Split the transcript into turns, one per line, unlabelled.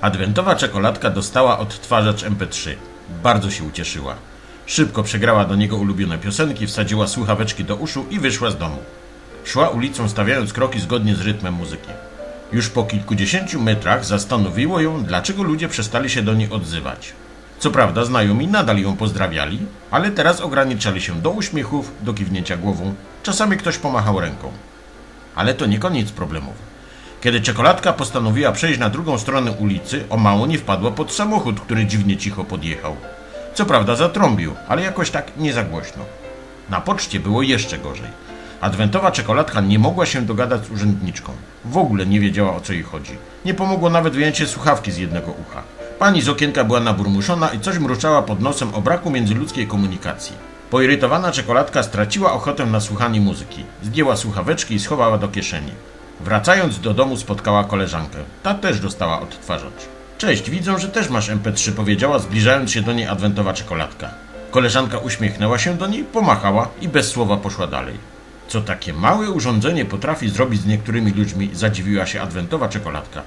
Adwentowa czekoladka dostała odtwarzacz MP3. Bardzo się ucieszyła. Szybko przegrała do niego ulubione piosenki, wsadziła słuchaweczki do uszu i wyszła z domu. Szła ulicą stawiając kroki zgodnie z rytmem muzyki. Już po kilkudziesięciu metrach zastanowiło ją, dlaczego ludzie przestali się do niej odzywać. Co prawda znajomi nadal ją pozdrawiali, ale teraz ograniczali się do uśmiechów, do kiwnięcia głową, czasami ktoś pomachał ręką. Ale to nie koniec problemów. Kiedy czekoladka postanowiła przejść na drugą stronę ulicy, o mało nie wpadła pod samochód, który dziwnie cicho podjechał. Co prawda zatrąbił, ale jakoś tak nie za głośno. Na poczcie było jeszcze gorzej. Adwentowa czekoladka nie mogła się dogadać z urzędniczką. W ogóle nie wiedziała o co jej chodzi. Nie pomogło nawet wyjęcie słuchawki z jednego ucha. Pani z okienka była naburmuszona i coś mruczała pod nosem o braku międzyludzkiej komunikacji. Poirytowana czekoladka straciła ochotę na słuchanie muzyki. Zdjęła słuchaweczki i schowała do kieszeni. Wracając do domu spotkała koleżankę. Ta też dostała odtwarzacz. Cześć, widzę, że też masz MP3, powiedziała, zbliżając się do niej adwentowa czekoladka. Koleżanka uśmiechnęła się do niej, pomachała i bez słowa poszła dalej. Co takie małe urządzenie potrafi zrobić z niektórymi ludźmi, zadziwiła się adwentowa czekoladka.